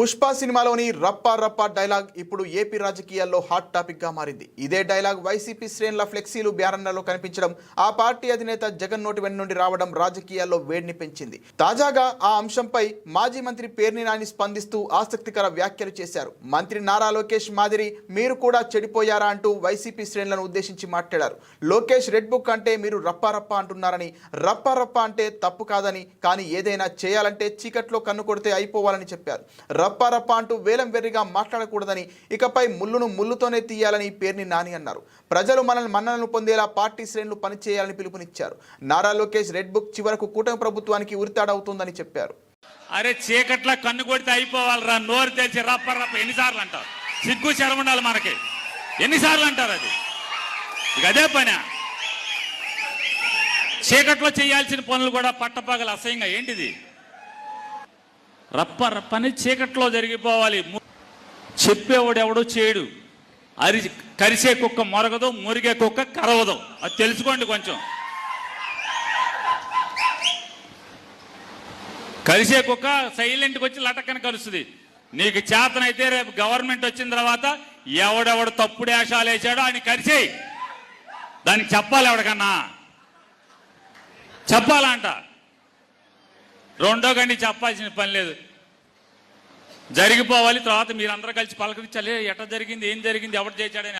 పుష్ప సినిమాలోని రప్పా రప్పా డైలాగ్ ఇప్పుడు ఏపీ రాజకీయాల్లో హాట్ టాపిక్గా మారింది. ఇదే డైలాగ్ వైసీపీ శ్రేణుల ఫ్లెక్సీలు బ్యానర్లలో కనిపించడం ఆ పార్టీ అధినేత జగన్ నోటి వెన్ను నుండి రావడం రాజకీయాల్లో వేడిని పెంచింది. తాజాగా ఆ అంశంపై మాజీ మంత్రి పేర్ని నాని స్పందిస్తూ ఆసక్తికర వ్యాఖ్యలు చేశారు. మంత్రి నారా లోకేష్ మాదిరి మీరు కూడా చెడిపోయారా అంటూ వైసీపీ శ్రేణులను ఉద్దేశించి మాట్లాడారు. లోకేష్ రెడ్ బుక్ అంటే మీరు రప్పా రప్ప అంటున్నారని రప్పా రప్ప అంటే తప్పు కాదని కానీ ఏదైనా చేయాలంటే చీకట్లో కన్ను కొడితే అయిపోవాలని చెప్పారు. రప్పా అంటూ వేలం వెర్రిగా మాట్లాడకూడదని ఇకపై ముళ్ళును ముళ్ళుతోనే తీయాలని పేర్ని నాని అన్నారు. ప్రజలు మనల్ని మన్ననలు పొందేలా పార్టీ శ్రేణులు పనిచేయాలని పిలుపునిచ్చారు. నారా లోకేష్ రెడ్ బుక్ చివరకు కూటమి ప్రభుత్వానికి ఉరితాడవుతుందని చెప్పారు. అరే చీకట్ల కన్ను కొడితే అయిపోవాలిరా నోరు తెరిచి రప్ప రప్ప ఎన్నిసార్లు అంటారు? సిగ్గు శరం ఉండాలి మనకి. ఎన్నిసార్లు అంటారు అది? ఇక అదే పని. చీకట్లో చేయాల్సిన పనులు కూడా పట్టపగల అసహ్యంగా ఏంటిది? రప్ప రప్పని చీకట్లో జరిగిపోవాలి. చెప్పేవాడు ఎవడో చేయడు. అరి కరిసే కుక్క మొరగదు మురిగే కుక్క కరవదు. అది తెలుసుకోండి కొంచెం. కలిసే కుక్క సైలెంట్కి వచ్చి లటక్కని కలుస్తుంది నీకు చేతనైతే రేపు గవర్నమెంట్ వచ్చిన తర్వాత ఎవడెవడు తప్పుడు వేషాలు వేసాడో ఆయన కలిసేయి దానికి చెప్పాలి ఎవడికన్నా చెప్పాలంట. రెండో గండి చెప్పాల్సిన పని లేదు. జరిగిపోవాలి తర్వాత మీరందరూ కలిసి పలకరించాలి ఎట జరిగింది ఏం జరిగింది ఎవరు చేశాడని